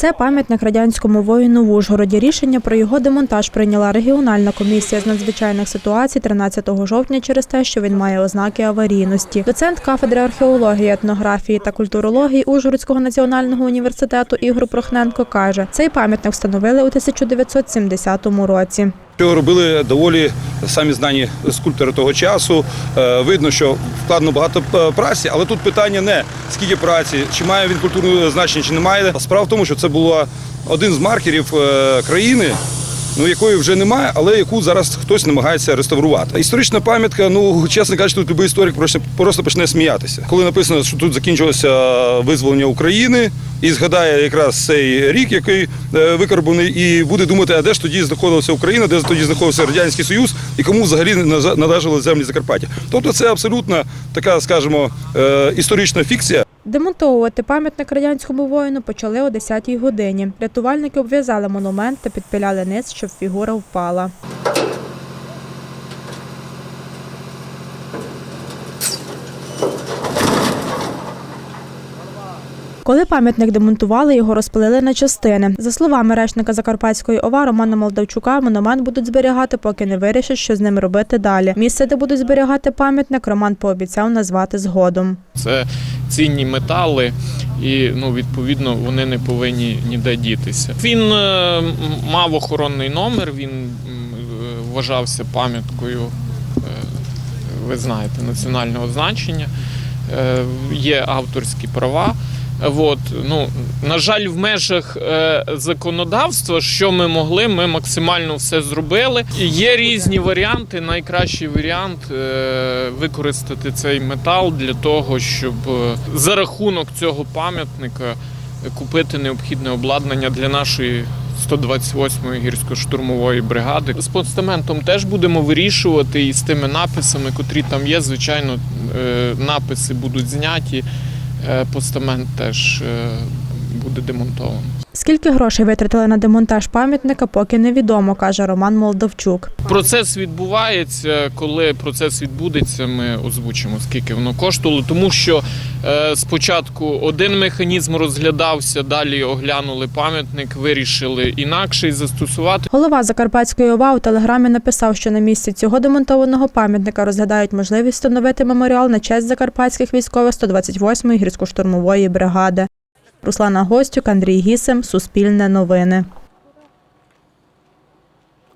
Це пам'ятник радянському воїну в Ужгороді. Рішення про його демонтаж прийняла регіональна комісія з надзвичайних ситуацій 13 жовтня через те, що він має ознаки аварійності. Доцент кафедри археології, етнографії та культурології Ужгородського національного університету Ігор Прохненко каже, цей пам'ятник встановили у 1970 році. Робили доволі самі знані скульптори того часу. Е, Видно, що вкладено багато е, праці, але тут питання не скільки праці, чи має він культурне значення, чи не має. Справа в тому, що це було один з маркерів е, країни. Ну, якої вже немає, але яку зараз хтось намагається реставрувати. Історична пам'ятка, ну чесно кажучи, тут будь-який історик просто, почне сміятися. Коли написано, що тут закінчилося визволення України, і згадає якраз цей рік, який е, викарбований, і буде думати, а де ж тоді знаходилася Україна, де тоді знаходився Радянський Союз і кому взагалі належали землі Закарпаття. Тобто це абсолютно така, скажімо, е, історична фікція. Демонтовувати пам'ятник радянському воїну почали о 10-й годині. Рятувальники обв'язали монумент та підпиляли низ, щоб фігура впала. Коли пам'ятник демонтували, його розпилили на частини. За словами речника Закарпатської ОВА Романа Молдавчука, монумент будуть зберігати, поки не вирішать, що з ним робити далі. Місце, де будуть зберігати пам'ятник, Роман пообіцяв назвати згодом. Це цінні метали, і ну, відповідно вони не повинні ніде дітися. Він е, мав охоронний номер, він е, вважався пам'яткою, е, ви знаєте, національного значення. Є авторські права. От, ну, на жаль, в межах е, законодавства, що ми могли, ми максимально все зробили. Є різні варіанти. Найкращий варіант е, використати цей метал для того, щоб е, за рахунок цього пам'ятника купити необхідне обладнання для нашої 128-ї гірсько-штурмової бригади. З постаментом теж будемо вирішувати і з тими написами, котрі там є. Звичайно, е, написи будуть зняті. Е, Постамент теж е, буде демонтований. Скільки грошей витратили на демонтаж пам'ятника, поки невідомо, каже Роман Молдовчук. Процес відбувається. Коли процес відбудеться, ми озвучимо, скільки воно коштувало. Тому що е, спочатку один механізм розглядався, далі оглянули пам'ятник, вирішили інакший застосувати. Голова Закарпатської ОВА у телеграмі написав, що на місці цього демонтованого пам'ятника розглядають можливість встановити меморіал на честь закарпатських військових 128-ї гірсько-штурмової бригади. Руслана Гостюк, Андрій Гісем, Суспільне новини.